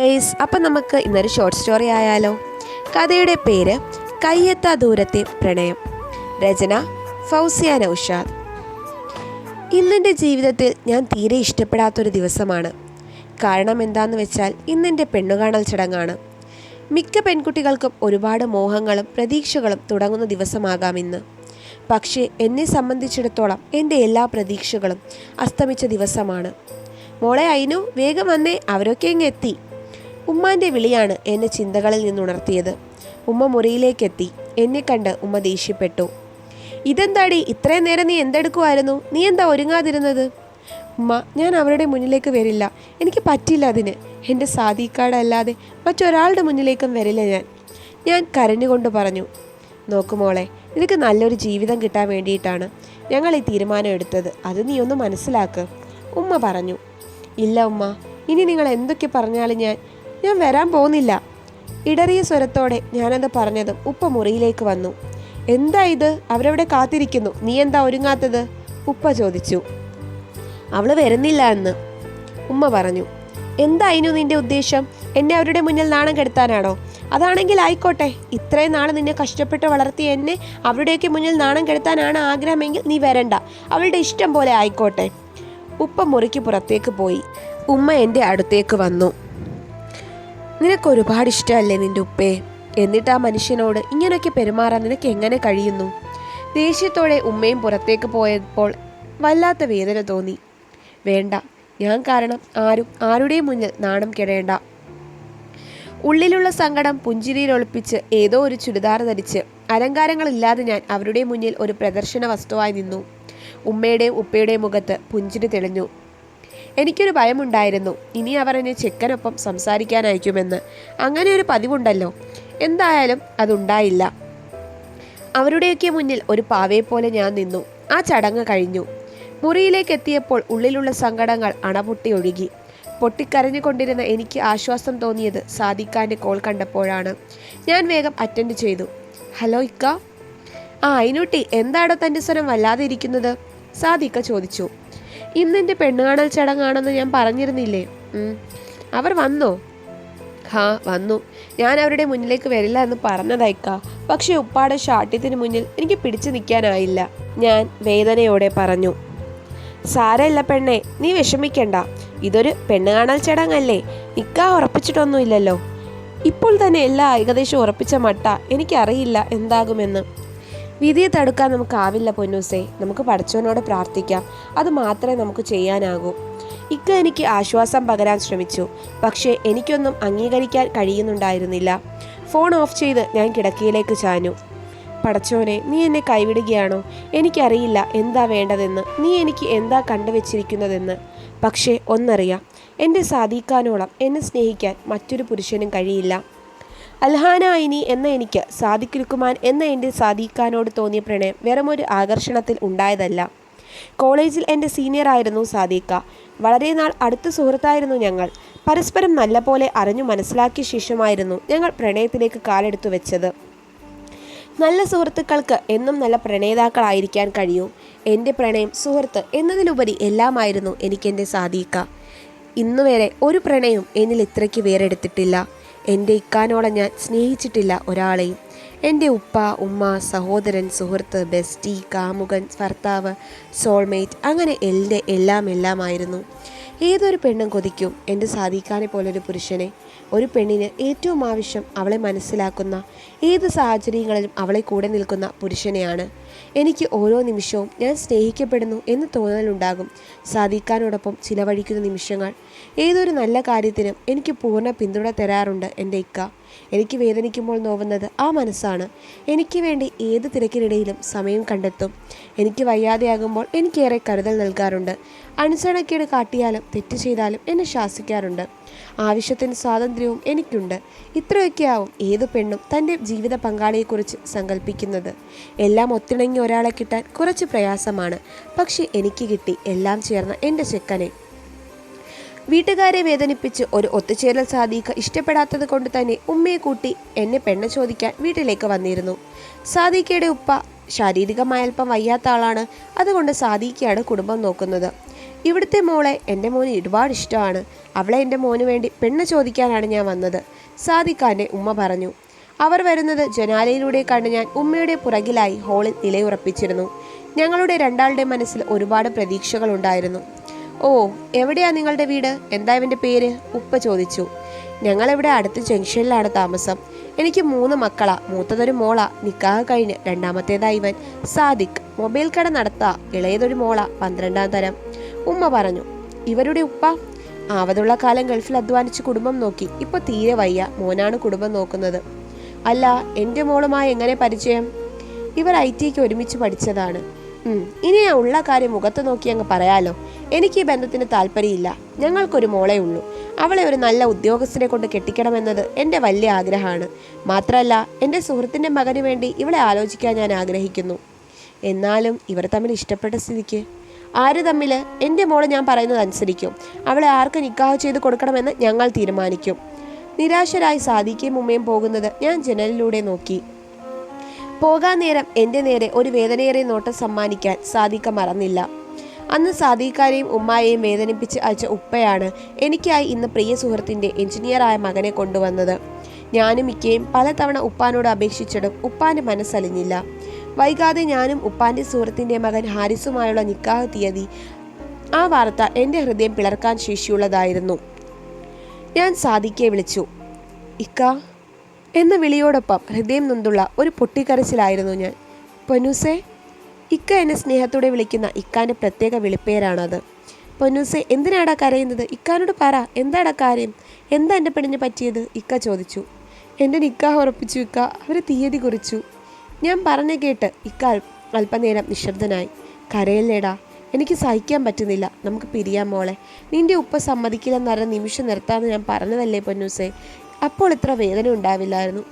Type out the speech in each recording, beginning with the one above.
Ace അപ്പം നമുക്ക് ഇന്നൊരു ഷോർട്ട് സ്റ്റോറി ആയാലോ? കഥയുടെ പേര് കയ്യെത്താ ദൂരത്തെ പ്രണയം. രചന ഫൗസിയ നൌഷാദ്. ഇന്നെന്റെ ജീവിതത്തിൽ ഞാൻ തീരെ ഇഷ്ടപ്പെടാത്തൊരു ദിവസമാണ്. കാരണം എന്താന്ന് വെച്ചാൽ ഇന്നെന്റെ പെണ്ണുകാണൽ ചടങ്ങാണ്. മിക്ക പെൺകുട്ടികൾക്കും ഒരുപാട് മോഹങ്ങളും പ്രതീക്ഷകളും തുടങ്ങുന്ന ദിവസമാകാം ഇന്ന്. പക്ഷേ എന്നെ സംബന്ധിച്ചിടത്തോളം എന്റെ എല്ലാ പ്രതീക്ഷകളും അസ്തമിച്ച ദിവസമാണ്. മോളെ അയിനു വേഗം വന്നേ അവരൊക്കെ ഇങ്ങ് എത്തി. ഉമ്മാന്റെ വിളിയാണ് എന്നെ ചിന്തകളിൽ നിന്നുണർത്തിയത്. ഉമ്മ മുറിയിലേക്കെത്തി. എന്നെ കണ്ട് ഉമ്മ ദേഷ്യപ്പെട്ടു. ഇതെന്താടി? ഇത്രയും നേരം നീ എന്തെടുക്കുമായിരുന്നു നീ എന്താ ഒരുങ്ങാതിരുന്നത്? ഉമ്മ ഞാൻ അവരുടെ മുന്നിലേക്ക് വരില്ല. എനിക്ക് പറ്റില്ല അതിന്. എന്റെ സാധിക്കാടല്ലാതെ മറ്റൊരാളുടെ മുന്നിലേക്കും വരില്ല ഞാൻ. ഞാൻ കരഞ്ഞുകൊണ്ട് പറഞ്ഞു. നോക്കു മോളെ നിനക്ക് നല്ലൊരു ജീവിതം കിട്ടാൻ വേണ്ടിയിട്ടാണ് ഞങ്ങൾ ഈ തീരുമാനം എടുത്തത്. അത് നീ ഒന്ന് മനസ്സിലാക്ക്. ഉമ്മ പറഞ്ഞു. ഇല്ല ഉമ്മ ഇനി നിങ്ങൾ എന്തൊക്കെ പറഞ്ഞാലും ഞാൻ ഞാൻ വരാൻ പോകുന്നില്ല. ഇടറിയ സ്വരത്തോടെ ഞാനത് പറഞ്ഞതും ഉപ്പ മുറിയിലേക്ക് വന്നു. എന്താ ഇത്? അവരവിടെ കാത്തിരിക്കുന്നു. നീ എന്താ ഒരുങ്ങാത്തത്? ഉപ്പ ചോദിച്ചു. അവൾ വരുന്നില്ല എന്ന്. ഉമ്മ പറഞ്ഞു. എന്തായിരുന്നു നിന്റെ ഉദ്ദേശം? എന്നെ അവരുടെ മുന്നിൽ നാണം കെടുത്താനാണോ? അതാണെങ്കിൽ ആയിക്കോട്ടെ. ഇത്രയും നാൾ നിന്നെ കഷ്ടപ്പെട്ട് വളർത്തി എന്നെ അവരുടെയൊക്കെ മുന്നിൽ നാണം കെടുത്താനാണ് ആഗ്രഹമെങ്കിൽ നീ വരണ്ട. അവളുടെ ഇഷ്ടം പോലെ ആയിക്കോട്ടെ. ഉപ്പ മുറിക്ക് പുറത്തേക്ക് പോയി. ഉമ്മ എന്റെ അടുത്തേക്ക് വന്നു. നിനക്ക് ഒരുപാട് ഇഷ്ടമല്ലേ നിന്റെ ഉപ്പേ? എന്നിട്ട് ആ മനുഷ്യനോട് ഇങ്ങനെയൊക്കെ പെരുമാറാൻ നിനക്ക് എങ്ങനെ കഴിയുന്നു? ദേഷ്യത്തോടെ ഉമ്മയും പുറത്തേക്ക് പോയപ്പോൾ വല്ലാത്ത വേദന തോന്നി. വേണ്ട ഞാൻ കാരണം ആരും ആരുടെയും മുന്നിൽ നാണം കെടേണ്ട. ഉള്ളിലുള്ള സങ്കടം പുഞ്ചിരിയിൽ ഒളിപ്പിച്ച് ഏതോ ഒരു ചുരിദാർ ധരിച്ച് അലങ്കാരങ്ങളില്ലാതെ ഞാൻ അവരുടെ മുന്നിൽ ഒരു പ്രദർശന വസ്തുവായി നിന്നു. ഉമ്മയുടെയും ഉപ്പയുടെയും മുഖത്ത് പുഞ്ചിരി തെളിഞ്ഞു. എനിക്കൊരു ഭയമുണ്ടായിരുന്നു. ഇനി അവർ എന്നെ ചെക്കനൊപ്പം സംസാരിക്കാനയക്കുമെന്ന് അങ്ങനെ ഒരു പതിവുണ്ടല്ലോ. എന്തായാലും അതുണ്ടായില്ല. അവരുടെയൊക്കെ മുന്നിൽ ഒരു പാവയെ പോലെ ഞാൻ നിന്നു. ആ ചടങ്ങ് കഴിഞ്ഞു. മുറിയിലേക്ക് എത്തിയപ്പോൾ ഉള്ളിലുള്ള സങ്കടങ്ങൾ അണപൊട്ടി ഒഴുകി. പൊട്ടിക്കരഞ്ഞുകൊണ്ടിരുന്ന എനിക്ക് ആശ്വാസം തോന്നിയത് സാദിഖാന്റെ കോൾ കണ്ടപ്പോഴാണ്. ഞാൻ വേഗം അറ്റൻഡ് ചെയ്തു. ഹലോ ഇക്ക. ആ അയിനുട്ടി എന്താടോ തന്റെ സ്വരം വല്ലാതെ ഇരിക്കുന്നത്? സാദിക്ക ചോദിച്ചു. ഇന്നെന്റെ പെണ്ണുകാണൽ ചടങ്ങാണെന്ന് ഞാൻ പറഞ്ഞിരുന്നില്ലേ. അവർ വന്നോ? ഹാ വന്നു. ഞാൻ അവരുടെ മുന്നിലേക്ക് വരില്ല എന്ന് പറഞ്ഞതയക്ക. പക്ഷേ ഉപ്പാടെ ഷാട്ട്യത്തിന് മുന്നിൽ എനിക്ക് പിടിച്ചു നിൽക്കാനായില്ല. ഞാൻ വേദനയോടെ പറഞ്ഞു. സാരമില്ല പെണ്ണെ നീ വിഷമിക്കണ്ട. ഇതൊരു പെണ്ണ് കാണാൻ ചടങ്ങല്ലേ? നിക്കാ ഉറപ്പിച്ചിട്ടൊന്നുമില്ലല്ലോ. ഇപ്പോൾ തന്നെ എല്ലാം ഏകദേശം ഉറപ്പിച്ച മട്ട എനിക്കറിയില്ല എന്താകുമെന്ന്. വിധിയെ തടുക്കാൻ നമുക്കാവില്ല പൊന്നൂസേ. നമുക്ക് പഠിച്ചവനോട് പ്രാർത്ഥിക്കാം. അത് മാത്രമേ നമുക്ക് ചെയ്യാനാകൂ. ഇക്ക എനിക്ക് ആശ്വാസം പകരാൻ ശ്രമിച്ചു. പക്ഷേ എനിക്കൊന്നും അംഗീകരിക്കാൻ കഴിയുന്നുണ്ടായിരുന്നില്ല. ഫോൺ ഓഫ് ചെയ്ത് ഞാൻ കിടക്കയിലേക്ക് ചാഞ്ഞു. പടച്ചോനെ നീ എന്നെ കൈവിടുകയാണോ? എനിക്കറിയില്ല എന്താ വേണ്ടതെന്ന്. നീ എനിക്ക് എന്താ കണ്ടുവച്ചിരിക്കുന്നതെന്ന്. പക്ഷേ ഒന്നറിയാം. എന്റെ സാധിക്കാനോളം എന്നെ സ്നേഹിക്കാൻ മറ്റൊരു പുരുഷനും കഴിയില്ല. അൽഹാന ഐനി എന്ന എനിക്ക് സാദിഖ് ലുക്കുമാൻ എന്ന എന്റെ സാദിഖാനോട് തോന്നിയ പ്രണയം വെറുമൊരു ആകർഷണത്തിൽ ഉണ്ടായതല്ല. കോളേജിൽ എന്റെ സീനിയർ ആയിരുന്നു സാദിഖ. വളരെ നാൾ അടുത്ത സുഹൃത്തായിരുന്നു ഞങ്ങൾ. പരസ്പരം നല്ലപോലെ അറിഞ്ഞു മനസ്സിലാക്കിയ ശേഷമായിരുന്നു ഞങ്ങൾ പ്രണയത്തിലേക്ക് കാലെടുത്തു വെച്ചത്. നല്ല സുഹൃത്തുക്കൾക്ക് എന്നും നല്ല പ്രണേതാക്കളായിരിക്കാൻ കഴിയൂ. എന്റെ പ്രണയം സുഹൃത്ത് എന്നതിലുപരി എല്ലാമായിരുന്നു എനിക്കെന്റെ സാദീക്ക ഇന്നുവരെ ഒരു പ്രണയം എന്നിൽ ഇത്രയ്ക്ക് വേറെടുത്തിട്ടില്ല. എന്റെ ഇക്കാനോളം ഞാൻ സ്നേഹിച്ചിട്ടില്ല ഒരാളെയും. എന്റെ ഉപ്പ ഉമ്മ സഹോദരൻ സുഹൃത്ത് ബെസ്റ്റി കാമുകൻ ഭർത്താവ് സോൾമേറ്റ് അങ്ങനെ എന്റെ എല്ലാം എല്ലാമായിരുന്നു. ഏതൊരു പെണ്ണും കൊതിക്കും. എന്റെ സാധിക്കാനെ പോലൊരു പുരുഷനെ. ഒരു പെണ്ണിന് ഏറ്റവും ആവശ്യം അവളെ മനസ്സിലാക്കുന്ന ഏത് സാഹചര്യങ്ങളിലും അവളെ കൂടെ നിൽക്കുന്ന പുരുഷനെയാണ്. എനിക്ക് ഓരോ നിമിഷവും ഞാൻ സ്നേഹിക്കപ്പെടുന്നു എന്ന് തോന്നലുണ്ടാകും. സാധിക്കാനോടൊപ്പം ചിലവഴിക്കുന്ന നിമിഷങ്ങൾ. ഏതൊരു നല്ല കാര്യത്തിനും എനിക്ക് പൂർണ പിന്തുണ തരാറുണ്ട് എന്റെ ഇക്ക. എനിക്ക് വേദനിക്കുമ്പോൾ നോവുന്നത് ആ മനസ്സാണ്. എനിക്ക് വേണ്ടി ഏത് തിരക്കിനിടയിലും സമയം കണ്ടെത്തും. എനിക്ക് വയ്യാതെയാകുമ്പോൾ എനിക്കേറെ കരുതൽ നൽകാറുണ്ട്. അനുസരണക്കേട് കാട്ടിയാലും തെറ്റ് ചെയ്താലും എന്നെ ശാസിക്കാറുണ്ട്. ആവശ്യത്തിന് സ്വാതന്ത്ര്യവും എനിക്കുണ്ട്. ഇത്രയൊക്കെയാവും ഏത് പെണ്ണും തന്റെ ജീവിത പങ്കാളിയെക്കുറിച്ച് സങ്കല്പിക്കുന്നത്. എല്ലാം ഒത്തിണങ്ങി ഒരാളെ കിട്ടാൻ കുറച്ച് പ്രയാസമാണ്. പക്ഷേ എനിക്ക് കിട്ടി എല്ലാം ചേർന്ന എന്റെ ചെക്കനെ. വീട്ടുകാരെ വേദനിപ്പിച്ച് ഒരു ഒത്തുചേരൽ സാദിഖ ഇഷ്ടപ്പെടാത്തത് കൊണ്ട് തന്നെ ഉമ്മയെ കൂട്ടി എന്നെ പെണ്ണ് ചോദിക്കാൻ വീട്ടിലേക്ക് വന്നിരുന്നു. സാദിഖയുടെ ഉപ്പ ശാരീരികമായി അല്പം വയ്യാത്ത ആളാണ്. അതുകൊണ്ട് സാദിഖയാണ് കുടുംബം നോക്കുന്നത്. ഇവിടുത്തെ മോളെ എന്റെ മോന് ഒരുപാട് ഇഷ്ടമാണ്. അവളെ എന്റെ മോന് വേണ്ടി പെണ്ണ് ചോദിക്കാനാണ് ഞാൻ വന്നത്. സാദിഖാന്റെ ഉമ്മ പറഞ്ഞു അവർ വരുന്നത് ജനാലയിലൂടെ കണ്ട് ഞാൻ ഉമ്മയുടെ പുറകിലായി ഹോളിൽ നിലയുറപ്പിച്ചിരുന്നു. ഞങ്ങളുടെ രണ്ടാളുടെ മനസ്സിൽ ഒരുപാട് പ്രതീക്ഷകളുണ്ടായിരുന്നു ഓ എവിടെയാ നിങ്ങളുടെ വീട്? എന്താ ഇവന്റെ പേര്? ഉപ്പ ചോദിച്ചു ഞങ്ങളിവിടെ അടുത്ത ജംഗ്ഷനിലാണ് താമസം. എനിക്ക് മൂന്ന് മക്കളാ. മൂത്തതൊരു മോള. നിക്കാഹ് കഴിഞ്ഞ് രണ്ടാമത്തേതാ ഇവൻ. സാദിഖ് മൊബൈൽ കട നടത്താ. ഇളയതൊരു മോള. പന്ത്രണ്ടാം തരം. ഉമ്മ പറഞ്ഞു ഇവരുടെ ഉപ്പ? ആവതുള്ള കാലം ഗൾഫിൽ അധ്വാനിച്ച് കുടുംബം നോക്കി. ഇപ്പൊ തീരെ വയ്യ. മോനാണ് കുടുംബം നോക്കുന്നത്. അല്ല എന്റെ മോളുമായി എങ്ങനെ പരിചയം? ഇവർ ഐ ടിക്ക് ഒരുമിച്ച് പഠിച്ചതാണ്. ഇനി ഞാൻ ഉള്ള കാര്യം മുഖത്ത് നോക്കി അങ്ങ് പറയാലോ. എനിക്ക് ഈ ബന്ധത്തിന് താല്പര്യമില്ല. ഞങ്ങൾക്കൊരു മോളേ ഉള്ളൂ. അവളെ ഒരു നല്ല ഉദ്യോഗസ്ഥനെ കൊണ്ട് കെട്ടിക്കണമെന്നത് എന്റെ വലിയ ആഗ്രഹമാണ്. മാത്രമല്ല എന്റെ സുഹൃത്തിന്റെ മകന് വേണ്ടി ഇവളെ ആലോചിക്കാൻ ഞാൻ ആഗ്രഹിക്കുന്നു. എന്നാലും ഇവർ തമ്മിൽ ഇഷ്ടപ്പെട്ട സ്ഥിതിക്ക്. ആര് തമ്മിൽ എന്റെ മോൾ ഞാൻ പറയുന്നത് അനുസരിക്കും. അവളെ ആർക്ക് നിക്കാഹ് ചെയ്ത് കൊടുക്കണമെന്ന് ഞങ്ങൾ തീരുമാനിക്കും. നിരാശരായി സാധിക്കുകയും ഉമ്മയും പോകുന്നത് ഞാൻ ജനലിലൂടെ നോക്കി. പോകാൻ നേരം എന്റെ നേരെ ഒരു വേദനയേറെ നോട്ടം സമ്മാനിക്കാൻ സാദിക്ക മറന്നില്ല. അന്ന് സാദിക്കാരെയും ഉമ്മായെയും വേദനിപ്പിച്ച് അയച്ച ഉപ്പയാണ് എനിക്കായി ഇന്ന് പ്രിയ സുഹൃത്തിന്റെ എഞ്ചിനീയറായ മകനെ കൊണ്ടുവന്നത്. ഞാനും മിക്കയും പലതവണ ഉപ്പാനോട് അപേക്ഷിച്ചിടും ഉപ്പാന്റെ മനസ്സലിഞ്ഞില്ല. വൈകാതെ ഞാനും ഉപ്പാന്റെ സുഹൃത്തിന്റെ മകൻ ഹാരിസുമായുള്ള നിക്കാഹ് തീയതി ആ വാർത്ത എന്റെ ഹൃദയം പിളർക്കാൻ ശേഷിയുള്ളതായിരുന്നു. ഞാൻ സാദിക്കെ വിളിച്ചു ഇക്ക എന്ന വിളിയോടൊപ്പം ഹൃദയം നൊന്തുള്ള ഒരു പൊട്ടിക്കരച്ചിലായിരുന്നു ഞാൻ. പൊന്നൂസേ ഇക്ക എന്നെ സ്നേഹത്തോടെ വിളിക്കുന്ന ഇക്കാന്റെ പ്രത്യേക വിളിപ്പേരാണത്. പൊന്നൂസെ എന്തിനാടാ കരയുന്നത്? ഇക്കാനോട് പറ എന്താടാ കാര്യം? എന്താ എന്റെ പെണ്ണിന് പറ്റിയത്? ഇക്ക ചോദിച്ചു. എന്റെ നിക്കാഹ് ഉറപ്പിച്ചു ഇക്ക അവർ തീയതി കുറിച്ചു. ഞാൻ പറഞ്ഞു കേട്ട് ഇക്ക അല്പനേരം നിശബ്ദനായി. കരയല്ലേടാ എനിക്ക് സഹിക്കാൻ പറ്റുന്നില്ല. നമുക്ക് പിരിയാം മോളെ. നിന്റെ ഉപ്പ സമ്മതിക്കില്ലെന്നറിഞ്ഞ നിമിഷം നിർത്താമെന്ന് ഞാൻ പറഞ്ഞതല്ലേ പൊന്നൂസേ? അപ്പോൾ ഇത്ര വേദന ഉണ്ടാവില്ലായിരുന്നു.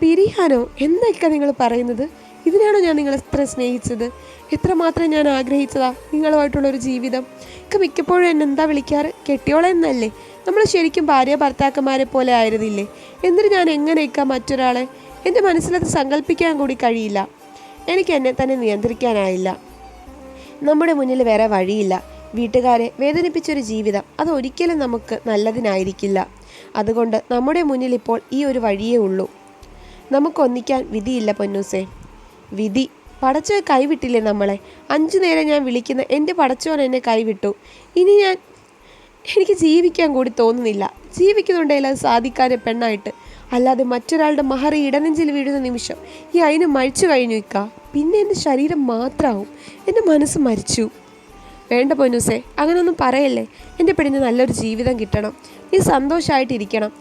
പിരിയാനോ എന്തൊക്കെ നിങ്ങൾ പറയുന്നത്? ഇതിനാണോ ഞാൻ നിങ്ങളെ ഇത്ര സ്നേഹിച്ചത്? എത്രമാത്രം ഞാൻ ആഗ്രഹിച്ചതാ നിങ്ങളുമായിട്ടുള്ള ഒരു ജീവിതം? ഒക്കെ മിക്കപ്പോഴും എന്നെ എന്താ വിളിക്കാറ്? കെട്ടിയോളെ എന്നല്ലേ? നമ്മൾ ശരിക്കും ഭാര്യ ഭർത്താക്കന്മാരെ പോലെ ആയിരുന്നില്ലേ? എന്നിട്ട് ഞാൻ എങ്ങനെയൊക്കെ മറ്റൊരാളെ? എന്റെ മനസ്സിലത് സങ്കല്പിക്കാൻ കൂടി കഴിയില്ല. എനിക്ക് എന്നെ തന്നെ നിയന്ത്രിക്കാനായില്ല. നമ്മുടെ മുന്നിൽ വേറെ വഴിയില്ല. വീട്ടുകാരെ വേദനിപ്പിച്ചൊരു ജീവിതം അത് ഒരിക്കലും നമുക്ക് നല്ലതിനായിരിക്കില്ല. അതുകൊണ്ട് നമ്മുടെ മുന്നിൽ ഇപ്പോൾ ഈ ഒരു വഴിയേ ഉള്ളൂ. നമുക്കൊന്നിക്കാൻ വിധിയില്ല പൊന്നൂസേ. വിധി. പടച്ചോ കൈവിട്ടില്ലേ നമ്മളെ? അഞ്ചു നേരം ഞാൻ വിളിക്കുന്ന എന്റെ പടച്ചോൻ എന്നെ കൈവിട്ടു. ഇനി ഞാൻ എനിക്ക് ജീവിക്കാൻ കൂടി തോന്നുന്നില്ല. ജീവിക്കുന്നുണ്ടെങ്കിൽ അത് സാധിക്കാതെ പെണ്ണായിട്ട്. അല്ലാതെ മറ്റൊരാളുടെ മഹറി ഇടനെഞ്ചിൽ വീഴുന്ന നിമിഷം ഈ അതിന് മരിച്ചു കഴിഞ്ഞു ഇക്ക. പിന്നെ എന്റെ ശരീരം മാത്രമാവും. എന്റെ മനസ്സ് മരിച്ചു. വേണ്ട പൊന്നൂസേ അങ്ങനൊന്നും പറയല്ലേ? എന്റെ പെണ്ണിന് നല്ലൊരു ജീവിതം കിട്ടണം. നീ സന്തോഷമായിട്ടിരിക്കണം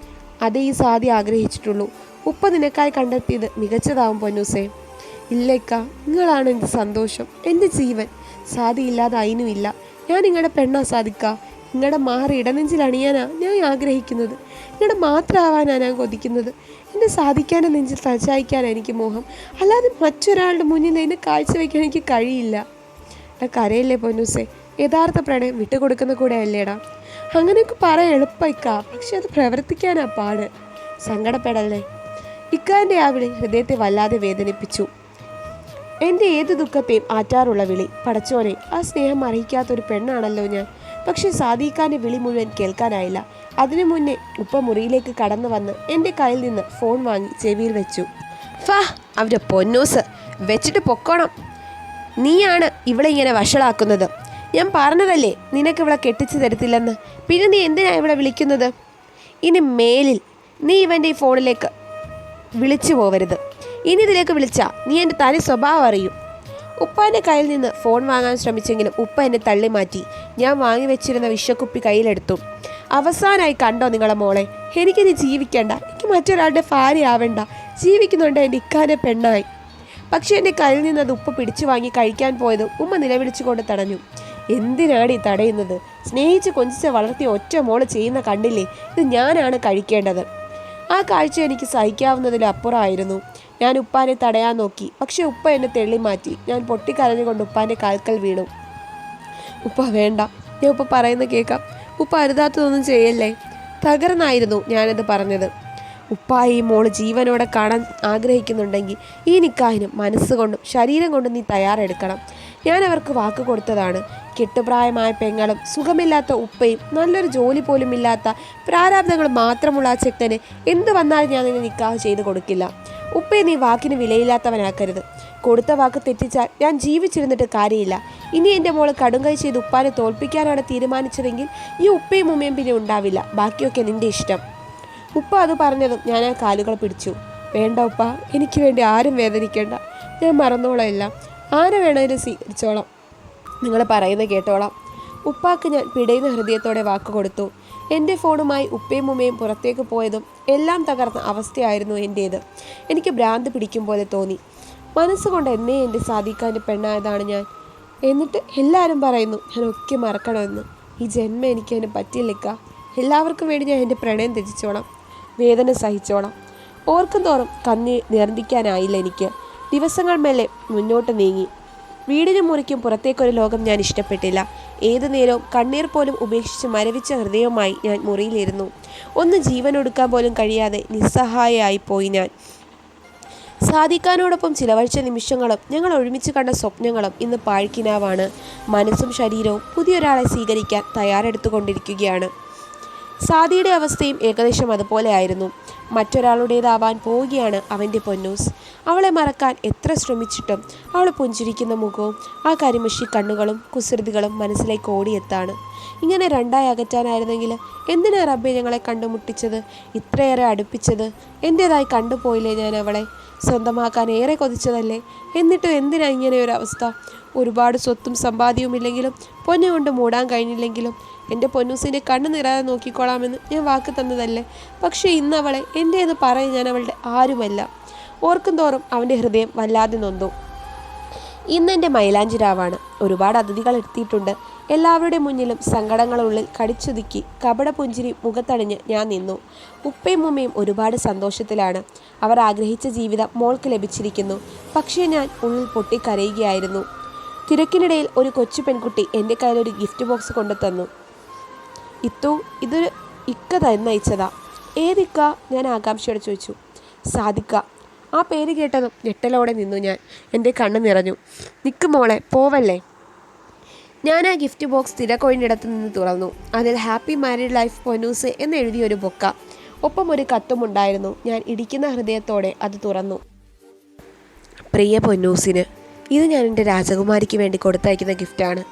അതേ ഈ സാധി ആഗ്രഹിച്ചിട്ടുള്ളൂ. ഉപ്പ നിനക്കായി കണ്ടെത്തിയത് മികച്ചതാവും പൊന്നൂസേ. ഇല്ലേക്ക നിങ്ങളാണ് എന്റെ സന്തോഷം എന്റെ ജീവൻ. സാധി ഇല്ലാതെ അതിനും ഇല്ല. ഞാൻ നിങ്ങളുടെ പെണ്ണാ സാധിക്ക നിങ്ങളുടെ മാറി ഇടനെഞ്ചിൽ അണിയാനാ ഞാൻ ആഗ്രഹിക്കുന്നത്. നിങ്ങളുടെ മാത്രമാവാനാണ് ഞാൻ കൊതിക്കുന്നത്. എന്നെ സാധിക്കാനും നെഞ്ചിൽ തച്ചായിക്കാനാണ് എനിക്ക് മോഹം. അല്ലാതെ മറ്റൊരാളുടെ മുന്നിൽ എന്നെ കാഴ്ചവെക്കാൻ എനിക്ക് കഴിയില്ല. കരയില്ലേ പൊന്നൂസേ? യഥാർത്ഥ പ്രണയം വിട്ടുകൊടുക്കുന്ന കൂടെ അല്ലേടാ അങ്ങനെയൊക്കെ പറയാൻ എളുപ്പമിക്ക പക്ഷെ അത് പ്രവർത്തിക്കാനാ പാട്. സങ്കടപ്പെടല്ലേ? ഇക്കാന്റെ ആ വിളി ഹൃദയത്തെ വല്ലാതെ വേദനിപ്പിച്ചു. എന്റെ ഏത് ദുഃഖത്തെയും ആറ്റാറുള്ള വിളി. പടച്ചോനെ ആ സ്നേഹം അറിയിക്കാത്തൊരു പെണ്ണാണല്ലോ ഞാൻ. പക്ഷേ സാദിഖാന്റെ വിളി മുഴുവൻ കേൾക്കാനായില്ല. അതിനു മുന്നേ ഉപ്പ മുറിയിലേക്ക് കടന്നു വന്ന് എന്റെ കയ്യിൽ നിന്ന് ഫോൺ വാങ്ങി ചെവിയിൽ വെച്ചു. ഫാ അവന്റെ പൊന്നൂസ്. വെച്ചിട്ട് പൊക്കോണം. നീയാണ് ഇവളെ ഇങ്ങനെ വഷളാക്കുന്നത്. ഞാൻ പറഞ്ഞതല്ലേ നിനക്ക് ഇവളെ കെട്ടിച്ചു തരത്തില്ലെന്ന്. പിന്നെ നീ എന്തിനാ ഇവിടെ വിളിക്കുന്നത്? ഇനി മേലിൽ നീ ഇവന്റെ ഈ ഫോണിലേക്ക് വിളിച്ചു പോവരുത്. ഇനി ഇതിലേക്ക് വിളിച്ചാൽ നീ എന്റെ തനി സ്വഭാവം അറിയും. ഉപ്പാന്റെ കയ്യിൽ നിന്ന് ഫോൺ വാങ്ങാൻ ശ്രമിച്ചെങ്കിലും ഉപ്പ എന്നെ തള്ളി മാറ്റി. ഞാൻ വാങ്ങി വെച്ചിരുന്ന വിഷക്കുപ്പി കയ്യിലെടുത്തു. അവസാനമായി കണ്ടോ നിങ്ങളെ മോളെ? എനിക്കിനി ജീവിക്കണ്ട. എനിക്ക് മറ്റൊരാളുടെ ഭാര്യ ആവേണ്ട. ജീവിക്കുന്നുണ്ട് എന്റെ ഇക്കാന്റെ പെണ്ണായി. പക്ഷെ എന്റെ കയ്യിൽ നിന്ന് അത് ഉപ്പ് പിടിച്ചു വാങ്ങി കഴിക്കാൻ പോയത് ഉമ്മ നിലവിളിച്ചുകൊണ്ട് തടഞ്ഞു. എന്തിനാണ് ഈ തടയുന്നത്? സ്നേഹിച്ച് കൊഞ്ചിച്ച വളർത്തിയ ഒറ്റ മോൾ ചെയ്യുന്ന കണ്ടില്ലേ? ഇത് ഞാനാണ് കഴിക്കേണ്ടത്. ആ കാഴ്ച എനിക്ക് സഹിക്കാവുന്നതിലപ്പുറമായിരുന്നു ഞാൻ ഉപ്പാനെ തടയാൻ നോക്കി. പക്ഷെ ഉപ്പ എന്നെ തെള്ളി മാറ്റി. ഞാൻ പൊട്ടിക്കരഞ്ഞുകൊണ്ട് ഉപ്പാന്റെ കാൽക്കൽ വീണു. ഉപ്പ വേണ്ട. ഞാൻ ഉപ്പ പറയുന്ന കേൾക്കാം. ഉപ്പ അരുതാത്തതൊന്നും ചെയ്യല്ലേ? തകർന്നായിരുന്നു ഞാനത് പറഞ്ഞത്. ഉപ്പ ഈ മോൾ ജീവനോടെ കാണാൻ ആഗ്രഹിക്കുന്നുണ്ടെങ്കിൽ ഈ നിക്കാഹിനും മനസ്സുകൊണ്ടും ശരീരം കൊണ്ടും നീ തയ്യാറെടുക്കണം. ഞാൻ അവർക്ക് വാക്ക് കൊടുത്തതാണ്. കെട്ടുപ്രായമായ പെങ്ങളും സുഖമില്ലാത്ത ഉപ്പയും നല്ലൊരു ജോലി പോലും ഇല്ലാത്ത പ്രാരാബ്ദങ്ങൾ മാത്രമുള്ള ആ ചെക്കന് എന്ത് വന്നാലും ഞാൻ നിന്നെ നിക്കാഹ് ചെയ്തു കൊടുക്കില്ല. ഉപ്പയെ നീ വാക്കിന് വിലയില്ലാത്തവനാക്കരുത്. കൊടുത്ത വാക്ക് തെറ്റിച്ചാൽ ഞാൻ ജീവിച്ചിരുന്നിട്ട് കാര്യമില്ല. ഇനി എന്റെ മോൾ കടുങ്കൈ ചെയ്ത് ഉപ്പാനെ തോൽപ്പിക്കാനാണ് തീരുമാനിച്ചതെങ്കിൽ ഈ ഉപ്പയും ഉമ്മയും പിന്നെ ഉണ്ടാവില്ല. ബാക്കിയൊക്കെ നിന്റെ ഇഷ്ടം. ഉപ്പ അത് പറഞ്ഞതും ഞാൻ ആ കാലുകൾ പിടിച്ചു. വേണ്ട ഉപ്പ എനിക്ക് വേണ്ടി ആരും വേദനിക്കേണ്ട. ഞാൻ മറന്നോളാം എല്ലാം ആരെ വേണേലും സ്വീകരിച്ചോളാം. നിങ്ങൾ പറയുന്നത് കേട്ടോളാം. ഉപ്പാക്ക് ഞാൻ പിടയുന്ന ഹൃദയത്തോടെ വാക്ക് കൊടുത്തു. എന്റെ ഫോണുമായി ഉപ്പയും ഉമ്മയും പുറത്തേക്ക് പോയതും എല്ലാം തകർന്ന അവസ്ഥയായിരുന്നു എന്റേത്. എനിക്ക് ഭ്രാന്ത് പിടിക്കും പോലെ തോന്നി. മനസ്സുകൊണ്ട് എന്നേ എന്റെ സാധിക്കാന്റെ പെണ്ണായതാണ് ഞാൻ. എന്നിട്ട് എല്ലാവരും പറയുന്നു ഞാൻ ഒക്കെ മറക്കണമെന്ന്. ഈ ജന്മം എനിക്ക് അതിന് പറ്റില്ലിക്ക എല്ലാവർക്കും വേണ്ടി ഞാൻ എന്റെ പ്രണയം ത്യജിച്ചോളാം. വേദന സഹിച്ചോണം. ഓർക്കും തോറും കന്നി നിയന്ത്രിക്കാനായില്ല എനിക്ക്. ദിവസങ്ങൾ മേലെ മുന്നോട്ട് നീങ്ങി. വീടിനും മുറിക്കും പുറത്തേക്കൊരു ലോകം ഞാൻ ഇഷ്ടപ്പെട്ടില്ല. ഏതു നേരവും കണ്ണീർ പോലും ഉപേക്ഷിച്ച് മരവിച്ച ഹൃദയവുമായി ഞാൻ മുറിയിലിരുന്നു. ഒന്ന് ജീവൻ ഒടുക്കാൻ പോലും കഴിയാതെ നിസ്സഹായയായി പോയി ഞാൻ. സാധിക്കാനോടൊപ്പം ചിലവഴിച്ച നിമിഷങ്ങളും ഞങ്ങൾ ഒരുമിച്ച് കണ്ട സ്വപ്നങ്ങളും ഇന്ന് പാഴ്ക്കിനാവാണ് മനസ്സും ശരീരവും പുതിയൊരാളെ സ്വീകരിക്കാൻ തയ്യാറെടുത്തുകൊണ്ടിരിക്കുകയാണ്. സാദിയുടെ അവസ്ഥയും ഏകദേശം അതുപോലെയായിരുന്നു മറ്റൊരാളുടേതാവാൻ പോവുകയാണ് അവന്റെ പൊന്നൂസ്. അവളെ മറക്കാൻ എത്ര ശ്രമിച്ചിട്ടും അവൾ പുഞ്ചിരിക്കുന്ന മുഖവും ആ കരിമഷി കണ്ണുകളും കുസൃതികളും മനസ്സിലേക്ക് ഓടിയെത്താണ്. ഇങ്ങനെ രണ്ടായി അകറ്റാനായിരുന്നെങ്കിൽ എന്തിനാ റബ്ബെ ഞങ്ങളെ കണ്ടുമുട്ടിച്ചത്? ഇത്രയേറെ അടുപ്പിച്ചത്? എന്റേതായി കണ്ടുപോയില്ലേ ഞാൻ അവളെ? സ്വന്തമാക്കാൻ ഏറെ കൊതിച്ചതല്ലേ? എന്നിട്ടും എന്തിനാ ഇങ്ങനെ ഒരു അവസ്ഥ ഒരുപാട് സ്വത്തും സമ്പാദ്യവും ഇല്ലെങ്കിലും പൊന്നു കൊണ്ട് മൂടാൻ കഴിഞ്ഞില്ലെങ്കിലും എന്റെ പൊന്നൂസിന്റെ കണ്ണു നിറാതെ നോക്കിക്കോളാമെന്ന് ഞാൻ വാക്ക് തന്നതല്ലേ? പക്ഷേ ഇന്ന് അവളെ എന്റെ എന്ന് പറയാൻ ഞാൻ അവളുടെ ആരുമല്ല. ഓർക്കും തോറും അവന്റെ ഹൃദയം വല്ലാതെ നൊന്തു. ഇന്ന് എന്റെ മൈലാഞ്ചിരാവാണ് ഒരുപാട് അതിഥികൾ എത്തിയിട്ടുണ്ട്. എല്ലാവരുടെ മുന്നിലും സങ്കടങ്ങളുള്ളിൽ കടിച്ചൊതുക്കി കപട പുഞ്ചിരി മുഖത്തണിഞ്ഞ് ഞാൻ നിന്നു. ഉപ്പയും ഉമ്മയും ഒരുപാട് സന്തോഷത്തിലാണ്. അവർ ആഗ്രഹിച്ച ജീവിതം മോൾക്ക് ലഭിച്ചിരിക്കുന്നു. പക്ഷേ ഞാൻ ഉള്ളിൽ പൊട്ടിക്കരയുകയായിരുന്നു. തിരക്കിനിടയിൽ ഒരു കൊച്ചു പെൺകുട്ടി എന്റെ കയ്യിലൊരു ഗിഫ്റ്റ് ബോക്സ് കൊണ്ടു തന്നു ഇത്തു ഇതൊരു ഇക്ക തന്നയച്ചതാ ഏതിക്ക? ഞാൻ ആകാംക്ഷയോടെ ചോദിച്ചു. സാധിക്ക. ആ പേര് കേട്ടതും ഞെട്ടലോടെ നിന്നു ഞാൻ. എന്റെ കണ്ണ് നിറഞ്ഞു. നിക്ക് മോളെ പോവല്ലേ? ഞാൻ ആ ഗിഫ്റ്റ് ബോക്സ് തിരക്കൊഴിഞ്ഞിടത്ത് നിന്ന് തുറന്നു. അതിൽ ഹാപ്പി മാരീഡ് ലൈഫ് പൊനൂസ് എന്നെഴുതിയ ഒരു ബൊക്ക. ഒപ്പം ഒരു കത്തും ഉണ്ടായിരുന്നു. ഞാൻ ഇടിക്കുന്ന ഹൃദയത്തോടെ അത് തുറന്നു. പ്രിയ പൊന്നൂസിന് ഇത് ഞാൻ എന്റെ രാജകുമാരിക്ക് വേണ്ടി കൊടുത്തയക്കുന്ന ഗിഫ്റ്റാണ്.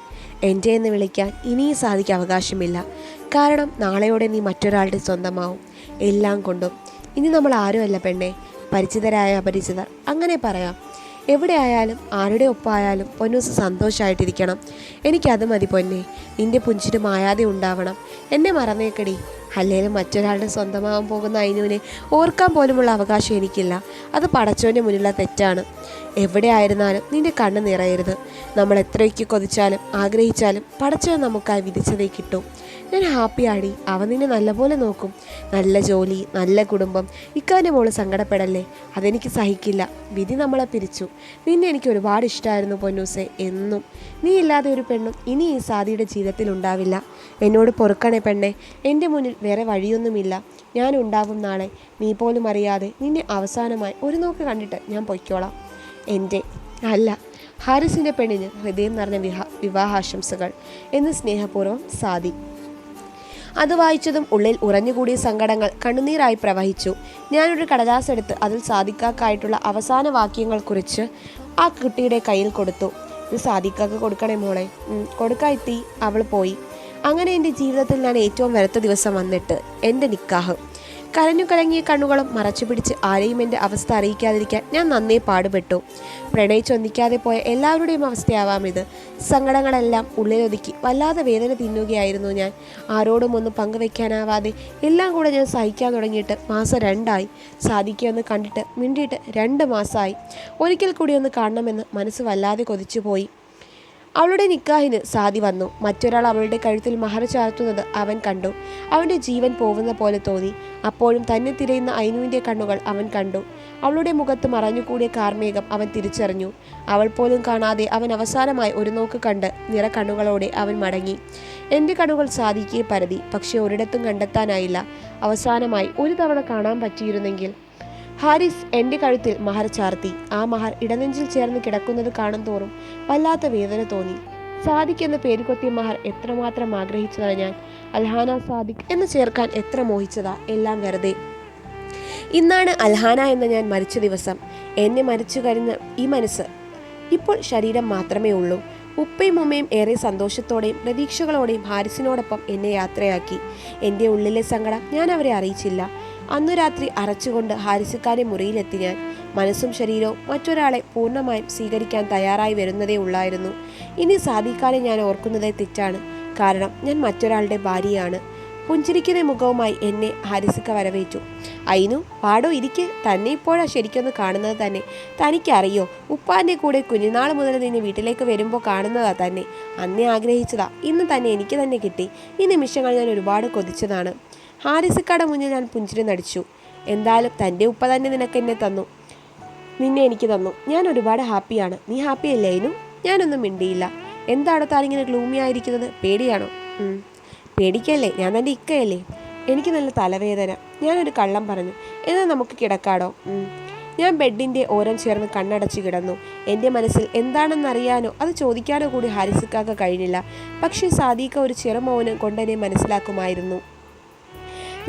എന്റെ എന്ന് വിളിക്കാൻ ഇനിയും സാധിക്കാൻ അവകാശമില്ല. കാരണം നാളെയോടെ നീ മറ്റൊരാളുടെ സ്വന്തമാവും. എല്ലാം കൊണ്ടും. ഇനി നമ്മൾ ആരുമല്ല പെണ്ണെ? പരിചിതരായ അപരിചിതർ. അങ്ങനെ പറയാം. എവിടെ ആയാലും ആരുടെ ഒപ്പായാലും പൊന്നൂസ് സന്തോഷമായിട്ടിരിക്കണം എനിക്കത് മതി പൊന്നെ. നിന്റെ പുഞ്ചിരി മായാതെ ഉണ്ടാവണം. എന്നെ മറന്നേക്കടി. അല്ലേലും മറ്റൊരാളുടെ സ്വന്തമാകാൻ പോകുന്ന അയിനുവിനെ ഓർക്കാൻ പോലുമുള്ള അവകാശം എനിക്കില്ല. അത് പടച്ചോന്റെ മുന്നിലുള്ള തെറ്റാണ്. എവിടെ ആയിരുന്നാലും നിന്റെ കണ്ണ് നിറയരുത്. നമ്മൾ എത്രയൊക്കെ കൊതിച്ചാലും ആഗ്രഹിച്ചാലും പടച്ചവൻ നമുക്കായി വിധിച്ചതേ കിട്ടും. ഞാൻ ഹാപ്പിയാടി അവൻ നിന്നെ നല്ലപോലെ നോക്കും. നല്ല ജോലി നല്ല കുടുംബം. ഇക്കാന്റെ മോൾ സങ്കടപ്പെടല്ലേ? അതെനിക്ക് സഹിക്കില്ല. വിധി നമ്മളെ പിരിച്ചു. നിന്നെ എനിക്ക് ഒരുപാട് ഇഷ്ടമായിരുന്നു പൊന്നൂസെ എന്നും. നീ ഇല്ലാതെ ഒരു പെണ്ണും ഇനി ഈ സാദിയുടെ ജീവിതത്തിൽ ഉണ്ടാവില്ല. എന്നോട് പൊറുക്കണേ പെണ്ണെ. എന്റെ മുന്നിൽ വേറെ വഴിയൊന്നുമില്ല. ഞാൻ ഉണ്ടാവും നാളെ. നീ പോലും അറിയാതെ നിന്നെ അവസാനമായി ഒരു നോക്ക് കണ്ടിട്ട് ഞാൻ പൊയ്ക്കോളാം. എന്റെ അല്ല. ഹാരിസിന്റെ പെണ്ണിന് ഹൃദയം നിറഞ്ഞ വിവാഹ വിവാഹാശംസകൾ. എന്ന് സ്നേഹപൂർവം സാദി. അത് വായിച്ചതും ഉള്ളിൽ ഉറഞ്ഞുകൂടിയ സങ്കടങ്ങൾ കണ്ണുനീരായി പ്രവഹിച്ചു. ഞാനൊരു കടലാസ് എടുത്ത് അതിൽ സാദിക്കാക്കായിട്ടുള്ള അവസാന വാക്യങ്ങൾ കുറിച്ച് ആ കുട്ടിയുടെ കയ്യിൽ കൊടുത്തു. ഇത് സാദിക്കാക്ക് കൊടുക്കണേ മോളെ. ഉം, അവൾ പോയി. അങ്ങനെ എന്റെ ജീവിതത്തിൽ ഞാൻ ഏറ്റവും വരത്ത ദിവസം വന്നിട്ട് എന്റെ നിക്കാഹ്. കരഞ്ഞു കലങ്ങിയ കണ്ണുകളും മറച്ചു പിടിച്ച് ആരെയും എന്റെ അവസ്ഥ അറിയിക്കാതിരിക്കാൻ ഞാൻ നന്നേ പാടുപെട്ടു. പ്രണയിച്ചൊന്നിക്കാതെ പോയ എല്ലാവരുടെയും അവസ്ഥയാവാം ഇത്. സങ്കടങ്ങളെല്ലാം ഉള്ളിലൊതുക്കി വല്ലാതെ വേദന തിന്നുകയായിരുന്നു ഞാൻ. ആരോടും ഒന്നും പങ്കുവെക്കാനാവാതെ എല്ലാം കൂടെ ഞാൻ സഹിക്കാൻ തുടങ്ങിയിട്ട് മാസം രണ്ടായി. സാധിക്കുമെന്ന് കണ്ടിട്ട് മിണ്ടിയിട്ട് രണ്ട് മാസമായി ഒരിക്കൽ കൂടി ഒന്ന് കാണണമെന്ന് മനസ്സ് വല്ലാതെ കൊതിച്ചു പോയി അവളുടെ നിക്കാഹിന് സാധി വന്നു. മറ്റൊരാൾ അവളുടെ കഴുത്തിൽ മഹർ ചാർത്തുന്നത് അവൻ കണ്ടു. അവന്റെ ജീവൻ പോകുന്ന പോലെ തോന്നി. അപ്പോഴും തന്നെ തിരയുന്ന ഐനുവിന്റെ കണ്ണുകൾ അവൻ കണ്ടു. അവളുടെ മുഖത്ത് മറഞ്ഞുകൂടിയ കാർമേഘം അവൻ തിരിച്ചറിഞ്ഞു. അവൾ പോലും കാണാതെ അവൻ അവസാനമായി ഒരു നോക്ക് കണ്ട് നിറ കണ്ണുകളോടെ അവൻ മടങ്ങി. എന്റെ കണ്ണുകൾ സാധിക്കേ പരതി. പക്ഷേ ഒരിടത്തും കണ്ടെത്താനായില്ല. അവസാനമായി ഒരു തവണ കാണാൻ പറ്റിയിരുന്നെങ്കിൽ ഹാരിസ് എന്റെ കഴുത്തിൽ മഹർ ചാർത്തി. ആ മഹർ ഇടനെഞ്ചിൽ ചേർന്ന് കിടക്കുന്നത് കാണും തോറും വല്ലാത്ത വേദന തോന്നി. സാദിഖ് എന്ന പേര് കൊത്തിയ മഹർ എത്രമാത്രം ആഗ്രഹിച്ചതാ ഞാൻ. അൽഹാന സാദിഖ് എന്ന് ചേർക്കാൻ എത്ര മോഹിച്ചതാ? എല്ലാം വെറുതെ. ഇന്നാണ് അൽഹാന എന്ന ഞാൻ മരിച്ച ദിവസം. എന്നെ മരിച്ചു കഴിഞ്ഞ ഈ മനസ്സ്. ഇപ്പോൾ ശരീരം മാത്രമേ ഉള്ളൂ. ഉപ്പയും ഉമ്മയും ഏറെ സന്തോഷത്തോടെയും പ്രതീക്ഷകളോടെയും ഹാരിസിനോടൊപ്പം എന്നെ യാത്രയാക്കി. എന്റെ ഉള്ളിലെ സങ്കടം ഞാൻ അവരെ അറിയിച്ചില്ല. അന്നു രാത്രി അരച്ചുകൊണ്ട് ഹാരിസക്കാരെ മുറിയിലെത്തി ഞാൻ. മനസ്സും ശരീരവും മറ്റൊരാളെ പൂർണമായും സ്വീകരിക്കാൻ തയ്യാറായി വരുന്നതേ ഉള്ളായിരുന്നു. ഇനി സാധിക്കാനെ ഞാൻ ഓർക്കുന്നതേ തെറ്റാണ്. കാരണം ഞാൻ മറ്റൊരാളുടെ ഭാര്യയാണ്. പുഞ്ചിരിക്കുന്ന മുഖവുമായി എന്നെ ഹാരിസിക്ക വരവേറ്റു. അയിനു പാടോ ഇരിക്ക്. തന്നെ ഇപ്പോഴാ ശരിക്കൊന്ന് കാണുന്നത് തന്നെ. തനിക്കറിയോ ഉപ്പാന്റെ കൂടെ കുഞ്ഞുനാൾ മുതൽ നിന്നെ വീട്ടിലേക്ക് വരുമ്പോൾ കാണുന്നതാ തന്നെ. അന്നേ ആഗ്രഹിച്ചതാ. ഇന്ന് തന്നെ എനിക്ക് തന്നെ കിട്ടി. ഈ നിമിഷങ്ങൾ ഞാൻ ഒരുപാട് കൊതിച്ചതാണ്. ഹാരിസിക്കയുടെ മുന്നിൽ ഞാൻ പുഞ്ചിരി നടിച്ചു. എന്തായാലും തന്റെ ഉപ്പ തന്നെ നിനക്ക് എന്നെ തന്നു. നിന്നെ എനിക്ക് തന്നു. ഞാൻ ഒരുപാട് ഹാപ്പിയാണ്. നീ ഹാപ്പി അല്ലേ അയിനു ഞാനൊന്നും മിണ്ടിയില്ല. എന്താണോ താനിങ്ങനെ ഗ്ലൂമി ആയിരിക്കുന്നത്? പേടിയാണോ? പേടിക്കല്ലേ? ഞാൻ തന്റെ ഇക്കയല്ലേ? എനിക്ക് നല്ല തലവേദന. ഞാനൊരു കള്ളം പറഞ്ഞു. എന്നാൽ നമുക്ക് കിടക്കാടോ? ഞാൻ ബെഡിന്റെ ഓരം ചേർന്ന് കണ്ണടച്ച് കിടന്നു. എന്റെ മനസ്സിൽ എന്താണെന്നറിയാനോ അത് ചോദിക്കാനോ കൂടി ഹാരിസിക്കാക്ക് കഴിഞ്ഞില്ല. പക്ഷേ സാദീക്ക ഒരു ചെറുമൗനം കൊണ്ടെന്നെ മനസ്സിലാക്കുമായിരുന്നു.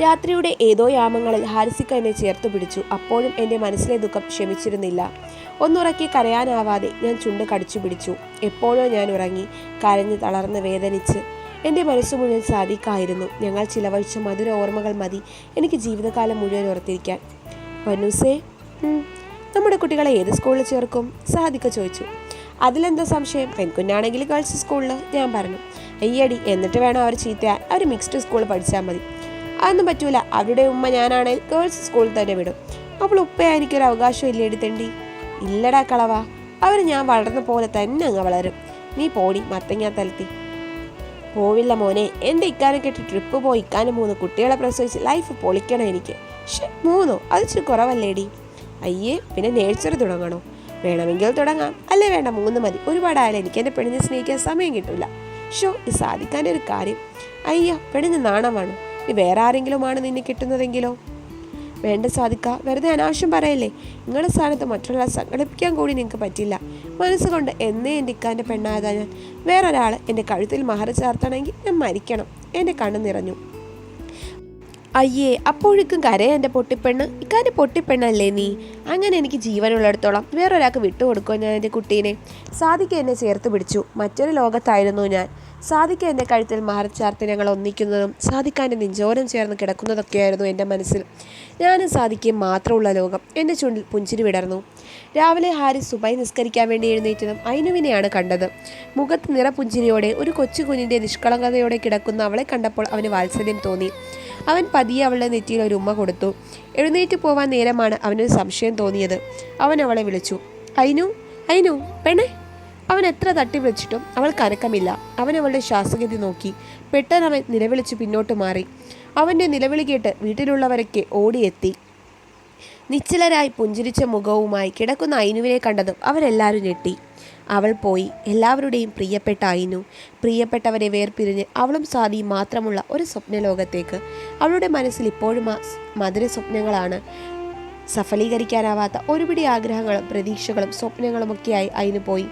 രാത്രിയുടെ ഏതോ യാമങ്ങളിൽ ഹാരിസിക്ക എന്നെ ചേർത്ത് പിടിച്ചു. അപ്പോഴും എന്റെ മനസ്സിലെ ദുഃഖം ക്ഷമിച്ചിരുന്നില്ല. ഒന്നുറക്കി കരയാനാവാതെ ഞാൻ ചുണ്ട് കടിച്ചു പിടിച്ചു. എപ്പോഴോ ഞാൻ ഉറങ്ങി കരഞ്ഞ് തളർന്ന് വേദനിച്ച്. എന്റെ മനസ്സു മുഴുവൻ സാധിക്കായിരുന്നു ഞങ്ങൾ ചിലവഴിച്ച മധുര ഓർമ്മകൾ മതി എനിക്ക് ജീവിതകാലം മുഴുവൻ ഓർത്തിരിക്കാൻ. വനുസേ നമ്മുടെ കുട്ടികളെ ഏത് സ്കൂളിൽ ചേർക്കും? സാധിക്ക ചോദിച്ചു. അതിലെന്താ സംശയം? പെൺകുഞ്ഞാണെങ്കിൽ ഗേൾസ് സ്കൂളിൽ ഞാൻ പറഞ്ഞു. അയ്യടി എന്നിട്ട് വേണം അവർ ചീത്തയാൽ അവർ മിക്സ്ഡ് സ്കൂളിൽ പഠിച്ചാൽ മതി. അതൊന്നും പറ്റൂല. അവരുടെ ഉമ്മ ഞാനാണെങ്കിൽ ഗേൾസ് സ്കൂളിൽ തന്നെ വിടും. അപ്പോൾ ഉപ്പയായിരിക്കും എനിക്കൊരു അവകാശം ഇല്ലേ എടുത്തേണ്ടി ഇല്ലടാ കളവ. അവർ ഞാൻ വളർന്ന പോലെ തന്നെ അങ്ങ് വളരും. നീ പോടി മത്തങ്ങാ തലത്തി. പോവില്ല മോനെ. എന്റെ ഇക്കാനെ കെട്ടി ട്രിപ്പ് പോയി. ഇക്കാനും മൂന്ന് കുട്ടികളെ പ്രസവിച്ച് ലൈഫ് പൊളിക്കണം എനിക്ക്. പക്ഷെ മൂന്നോ? അത് ഇച്ചിരി കുറവല്ലേടി. അയ്യേ പിന്നെ നേഴ്സറി തുടങ്ങണോ? വേണമെങ്കിൽ തുടങ്ങാം. അല്ലേ വേണ്ട മൂന്ന് മതി. ഒരുപാടായാലും എനിക്ക് എന്റെ പെണ്ണിനെ സ്നേഹിക്കാൻ സമയം കിട്ടില്ല ഷോ ഈ സാധിക്കാന്റെ ഒരു കാര്യം. അയ്യോ പെണ്ണിന് നാണമാണ്. ഇനി വേറെ ആരെങ്കിലുമാണ് നിന്നെ കിട്ടുന്നതെങ്കിലോ? വേണ്ട സാധിക്ക വെറുതെ അനാവശ്യം പറയല്ലേ? നിങ്ങളുടെ സ്ഥാനത്ത് മറ്റുള്ള സംഘടിപ്പിക്കാൻ കൂടി നിങ്ങൾക്ക് പറ്റില്ല. മനസ്സുകൊണ്ട് എന്നേ എന്റെ ഇക്കാന്റെ പെണ്ണായതാ ഞാൻ. വേറൊരാൾ എന്റെ കഴുത്തിൽ മഹർ ചേർത്തണമെങ്കിൽ ഞാൻ മരിക്കണം. എന്റെ കണ്ണ് നിറഞ്ഞു. അയ്യേ അപ്പോഴേക്കും കരയ എന്റെ പൊട്ടിപ്പെണ്ണ്. ഇക്കാന്റെ പൊട്ടിപ്പെണ്ണല്ലേ നീ? അങ്ങനെ എനിക്ക് ജീവനുള്ളിടത്തോളം വേറൊരാൾക്ക് വിട്ടുകൊടുക്കുമോ ഞാൻ എന്റെ കുട്ടീനെ? സാധിക്ക എന്നെ ചേർത്ത് പിടിച്ചു. മറ്റൊരു ലോകത്തായിരുന്നു ഞാൻ. സാധിക്ക എന്റെ കഴുത്തിൽ മഹർച്ചാർത്ത് ഞങ്ങൾ ഒന്നിക്കുന്നതും സാധിക്കാന്റെ നെഞ്ചോരം ചേർന്ന് കിടക്കുന്നതൊക്കെയായിരുന്നു എന്റെ മനസ്സിൽ. ഞാനും സാധിക്കുകയും മാത്രമുള്ള ലോകം എന്റെ ചുണ്ടിൽ പുഞ്ചിരി വിടർന്നു. രാവിലെ ഹാരി സുബൈ നിസ്കരിക്കാൻ വേണ്ടി എഴുന്നേറ്റതും ഐനുവിനെയാണ് കണ്ടത്. മുഖത്ത് നിറപുഞ്ചിരിയോടെ ഒരു കൊച്ചു കുഞ്ഞിന്റെ നിഷ്കളങ്കതയോടെ കിടക്കുന്ന അവളെ കണ്ടപ്പോൾ അവന് വാത്സല്യം തോന്നി. അവൻ പതിയെ അവളുടെ നെറ്റിയിൽ ഒരു ഉമ്മ കൊടുത്തു. എഴുന്നേറ്റ് പോവാൻ നേരമാണ് അവനൊരു സംശയം തോന്നിയത്. അവൻ അവളെ വിളിച്ചു. അയിനു അയിനു പെണ്ണേ അവൻ എത്ര തട്ടി വിളിച്ചിട്ടും അവൾ കനക്കമില്ല. അവൻ അവളുടെ ശ്വാസഗതി നോക്കി. പെട്ടെന്ന് അവൻ നിലവിളിച്ച് പിന്നോട്ട് മാറി. അവന്റെ നിലവിളി കേട്ട് വീട്ടിലുള്ളവരൊക്കെ ഓടിയെത്തി. നിശ്ചലരായി പുഞ്ചിരിച്ച മുഖവുമായി കിടക്കുന്ന അയിനുവിനെ കണ്ടതും അവരെല്ലാവരും ഞെട്ടി. അവൾ പോയി. എല്ലാവരുടെയും പ്രിയപ്പെട്ട അയിനു. പ്രിയപ്പെട്ടവരെ വേർപിരിഞ്ഞ് അവളും സാദിയും മാത്രമുള്ള ഒരു സ്വപ്നലോകത്തേക്ക്. അവളുടെ മനസ്സിൽ ഇപ്പോഴും മധുര സ്വപ്നങ്ങളാണ് സഫലീകരിക്കാനാവാത്ത ഒരുപിടി ആഗ്രഹങ്ങളും പ്രതീക്ഷകളും സ്വപ്നങ്ങളുമൊക്കെയായി അയിന് പോയി.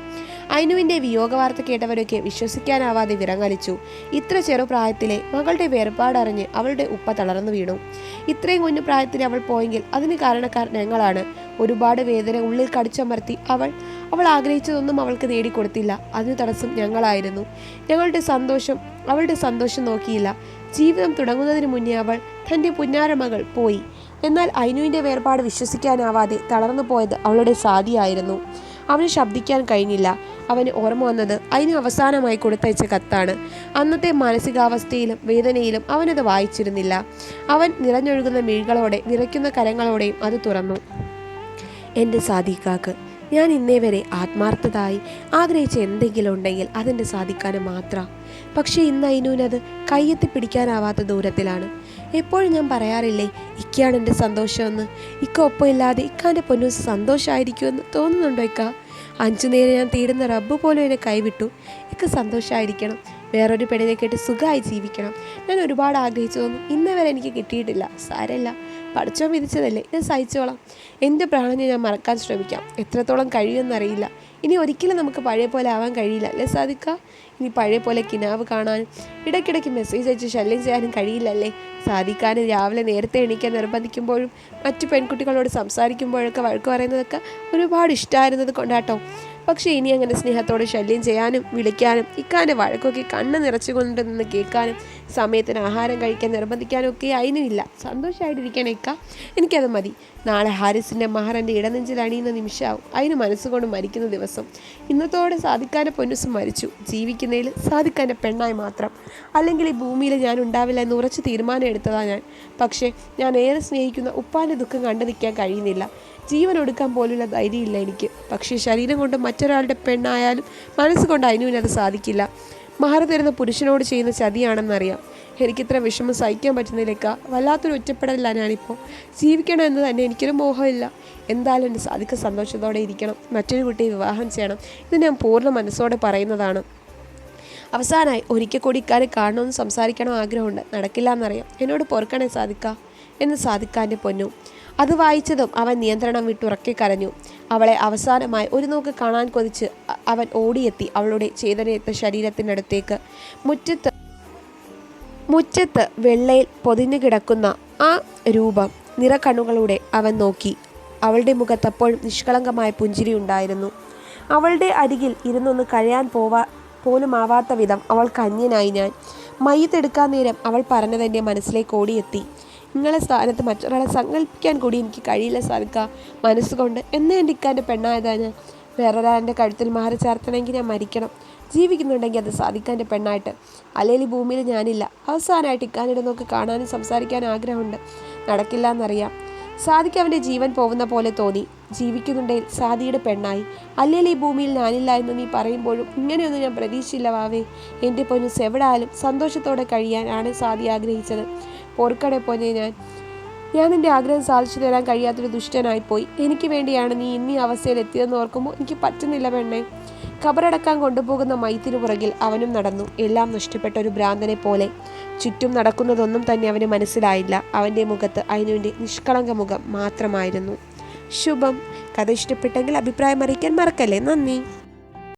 അയിനുവിന്റെ വിയോഗവാർത്ത കേട്ടവരൊക്കെ വിശ്വസിക്കാനാവാതെ വിറങ്ങലിച്ചു. ഇത്ര ചെറുപ്രായത്തിലെ മകളുടെ വേർപാടറിഞ്ഞ് അവളുടെ ഉപ്പ തളർന്നു വീണു. ഇത്രയും കുഞ്ഞു പ്രായത്തിൽ അവൾ പോയെങ്കിൽ അതിന് കാരണക്കാർ ഞങ്ങളാണ്. ഒരുപാട് വേദന ഉള്ളിൽ കടിച്ചമർത്തി അവൾ അവൾ ആഗ്രഹിച്ചതൊന്നും അവൾക്ക് നേടിക്കൊടുത്തില്ല. അതിന് തടസ്സം ഞങ്ങളായിരുന്നു. ഞങ്ങളുടെ സന്തോഷം അവളുടെ സന്തോഷം നോക്കിയില്ല. ജീവിതം തുടങ്ങുന്നതിന് മുന്നേ അവൾ തന്റെ പുന്നാരമകൾ പോയി. എന്നാൽ ഐനുവിന്റെ വേർപാട് വിശ്വസിക്കാനാവാതെ തളർന്നു പോയത് അവളുടെ സാദിയായിരുന്നു അവന് ശബ്ദിക്കാൻ കഴിഞ്ഞില്ല. അവന് ഓർമ്മ വന്നത് അതിന് അവസാനമായി കൊടുത്തയച്ച കത്താണ്. അന്നത്തെ മാനസികാവസ്ഥയിലും വേദനയിലും അവനത് വായിച്ചിരുന്നില്ല. അവൻ നിറഞ്ഞൊഴുകുന്ന മിഴികളോടെ വിറയ്ക്കുന്ന കരങ്ങളോടെയും അത് തുറന്നു. എന്റെ സാധിക്കാക്ക് ഞാൻ ഇന്നേ വരെ ആത്മാർത്ഥതായി ആഗ്രഹിച്ച എന്തെങ്കിലും ഉണ്ടെങ്കിൽ അതെന്റെ സാധിക്കാനും മാത്രം. പക്ഷേ ഇന്ന് അയിനൂനത് കയ്യെത്തി പിടിക്കാനാവാത്ത ദൂരത്തിലാണ്. എപ്പോഴും ഞാൻ പറയാറില്ലേ ഇക്കയാണ് എന്റെ സന്തോഷമെന്ന്. ഇക്ക ഒപ്പം ഇല്ലാതെ ഇക്കാന്റെ പൊന്നു സന്തോഷമായിരിക്കുമെന്ന് തോന്നുന്നുണ്ടോ ഇക്ക? അഞ്ചു നേരം ഞാൻ തീടുന്ന റബ്ബ് പോലും എന്നെ കൈവിട്ടു. ഇക്ക സന്തോഷമായിരിക്കണം വേറൊരു പെണ്ണിനെ കേട്ട് സുഖമായി ജീവിക്കണം. ഞാൻ ഒരുപാട് ആഗ്രഹിച്ചതൊന്നും തോന്നും വരെ എനിക്ക് കിട്ടിയിട്ടില്ല. സാരമില്ല. പഠിച്ചോ വിധിച്ചതല്ലേ? ഞാൻ സഹിച്ചോളാം. എന്റെ പ്രാണനെ ഞാൻ മറക്കാൻ ശ്രമിക്കാം. എത്രത്തോളം കഴിയുമെന്നറിയില്ല. ഇനി ഒരിക്കലും നമുക്ക് പഴയ പോലെ ആവാൻ കഴിയില്ല. അല്ലേ സാധിക്ക? ഇനി പഴയ പോലെ കിനാവ് കാണാനും ഇടയ്ക്കിടയ്ക്ക് മെസ്സേജ് അയച്ച് ശല്യം ചെയ്യാനും കഴിയില്ലല്ലേ? സാധിക്കാൻ രാവിലെ നേരത്തെ എണീക്കാൻ നിർബന്ധിക്കുമ്പോഴും മറ്റു പെൺകുട്ടികളോട് സംസാരിക്കുമ്പോഴൊക്കെ വഴക്ക് പറയുന്നതൊക്കെ ഒരുപാട് ഇഷ്ടമായിരുന്നത് കൊണ്ടാട്ടോ. പക്ഷേ ഇനി അങ്ങനെ സ്നേഹത്തോടെ ശല്യം ചെയ്യാനും വിളിക്കാനും ഇക്കാന്റെ വഴക്കൊക്കെ കണ്ണ് നിറച്ചുകൊണ്ട് നിന്ന് കേൾക്കാനും സമയത്തിന് ആഹാരം കഴിക്കാൻ നിർബന്ധിക്കാനൊക്കെ അതിനുമില്ല സന്തോഷമായിട്ടിരിക്കണം ഇക്ക എനിക്കത് മതി. നാളെ ഹാരിസിന്റെ മഹാറന്റെ ഇടനെഞ്ചിൽ അണിയുന്ന നിമിഷമാവും. അതിന് മനസ്സുകൊണ്ട് മരിക്കുന്ന ദിവസം. ഇന്നത്തോടെ സാധിക്കാന്റെ പൊന്നുസ് മരിച്ചു. ജീവിക്കുന്നതിൽ സാധിക്കാന്റെ പെണ്ണായി മാത്രം. അല്ലെങ്കിൽ ഈ ഭൂമിയിൽ ഞാൻ ഉണ്ടാവില്ല എന്ന് ഉറച്ച് തീരുമാനം എടുത്തതാണ് ഞാൻ. പക്ഷേ ഞാൻ ഏറെ സ്നേഹിക്കുന്ന ഉപ്പാന്റെ ദുഃഖം കണ്ടു നിൽക്കാൻ കഴിയുന്നില്ല. ജീവൻ ഒടുക്കാൻ പോലുള്ള ധൈര്യമില്ല എനിക്ക്. പക്ഷേ ശരീരം കൊണ്ട് മറ്റൊരാളുടെ പെണ്ണായാലും മനസ്സുകൊണ്ട് അതിനുവിനത് സാധിക്കില്ല. മഹർ തരുന്ന പുരുഷനോട് ചെയ്യുന്ന ചതിയാണെന്നറിയാം. എനിക്കിത്ര വിഷമം സഹിക്കാൻ പറ്റുന്നതിലേക്കാ വല്ലാത്തൊരു ഒറ്റപ്പെടലില്ല ഞാനിപ്പോൾ ജീവിക്കണം എന്ന് തന്നെ എനിക്കൊരു മോഹമില്ല. എന്തായാലും എന്റെ സാധിക്ക സന്തോഷത്തോടെ ഇരിക്കണം. മറ്റൊരു കുട്ടിയെ വിവാഹം ചെയ്യണം. ഇത് ഞാൻ പൂർണ മനസ്സോടെ പറയുന്നതാണ്. അവസാനമായി ഒരിക്കൽ കൂടി ഇക്കാരെ കാണണമെന്ന് സംസാരിക്കണം ആഗ്രഹമുണ്ട്. നടക്കില്ല എന്നറിയാം എന്നോട് പൊറുക്കണേ സാധിക്ക. എന്ന് സാധിക്കാന്റെ പൊന്നു. അത് വായിച്ചതും അവൻ നിയന്ത്രണം വിട്ടുറക്കി കരഞ്ഞു. അവളെ അവസാനമായി ഒരു നോക്ക് കാണാൻ കൊതിച്ച് അവൻ ഓടിയെത്തി അവളുടെ ചേതനയത്ത ശരീരത്തിനടുത്തേക്ക്. മുറ്റത്ത് മുറ്റത്ത് വെള്ളയിൽ പൊതിഞ്ഞു കിടക്കുന്ന ആ രൂപം നിറക്കണ്ണുകളുടെ അവൻ നോക്കി. അവളുടെ മുഖത്തപ്പോഴും നിഷ്കളങ്കമായ പുഞ്ചിരി ഉണ്ടായിരുന്നു. അവളുടെ അരികിൽ ഇരുന്നൊന്ന് കഴിയാൻ പോവാ പോലും ആവാത്ത വിധം അവൾ കന്യനായി ഞാൻ. മയ്യത്തെടുക്കാൻ നേരം അവൾ പറഞ്ഞതെന്റെ മനസ്സിലേക്ക് ഓടിയെത്തി. നിങ്ങളെ സ്ഥാനത്ത് മറ്റൊരാളെ സങ്കല്പിക്കാൻ കൂടി എനിക്ക് കഴിയില്ല സാധിക്ക. മനസ്സുകൊണ്ട് എന്നേ എന്റെ ഇക്കാന്റെ പെണ്ണായതാ ഞാൻ വേറൊരാളുടെ കഴുത്തിൽ മാറി ചേർത്തണമെങ്കിൽ ഞാൻ മരിക്കണം. ജീവിക്കുന്നുണ്ടെങ്കിൽ അത് സാധിക്കാന്റെ പെണ്ണായിട്ട്. അല്ലെങ്കിൽ ഭൂമിയിൽ ഞാനില്ല. അവസാനമായിട്ട് ഇക്കാനിടെ നോക്കി കാണാനും സംസാരിക്കാനും ആഗ്രഹമുണ്ട്. നടക്കില്ല എന്നറിയാം സാദിക്ക് അവന്റെ ജീവൻ പോകുന്ന പോലെ തോന്നി. ജീവിക്കുന്നുണ്ടെങ്കിൽ സാദിയുടെ പെണ്ണായി. അല്ലെങ്കിൽ ഈ ഭൂമിയിൽ ഞാനില്ല എന്ന് നീ പറയുമ്പോഴും ഇങ്ങനെയൊന്നും ഞാൻ പ്രതീക്ഷയില്ല വാവേ. എന്റെ പൊന്നു സെവിടായാലും സന്തോഷത്തോടെ കഴിയാനാണ് സാദി ആഗ്രഹിച്ചത്. പൊറുക്കടെ പോഞ്ഞേ ഞാൻ. ഞാൻ നിന്റെ ആഗ്രഹം സാധിച്ചു തരാൻ കഴിയാത്തൊരു ദുഷ്ടനായിപ്പോയി എനിക്ക് വേണ്ടിയാണ് നീ ഇന്നീ അവസ്ഥയിൽ എത്തിയതെന്ന് ഓർക്കുമ്പോൾ എനിക്ക് പറ്റുന്നില്ല പെണ്ണെ. ഖബറടക്കാൻ കൊണ്ടുപോകുന്ന മൈത്തിനു പുറകിൽ അവനും നടന്നു. എല്ലാം നഷ്ടപ്പെട്ട ഒരു ഭ്രാന്തനെ പോലെ. ചുറ്റും നടക്കുന്നതൊന്നും തന്നെ അവന് മനസ്സിലായില്ല. അവന്റെ മുഖത്ത് അതിനുവിന്റെ നിഷ്കളങ്ക മുഖം മാത്രമായിരുന്നു. ശുഭം. കഥ ഇഷ്ടപ്പെട്ടെങ്കിൽ അഭിപ്രായം അറിയിക്കാൻ മറക്കല്ലേ? നന്ദി.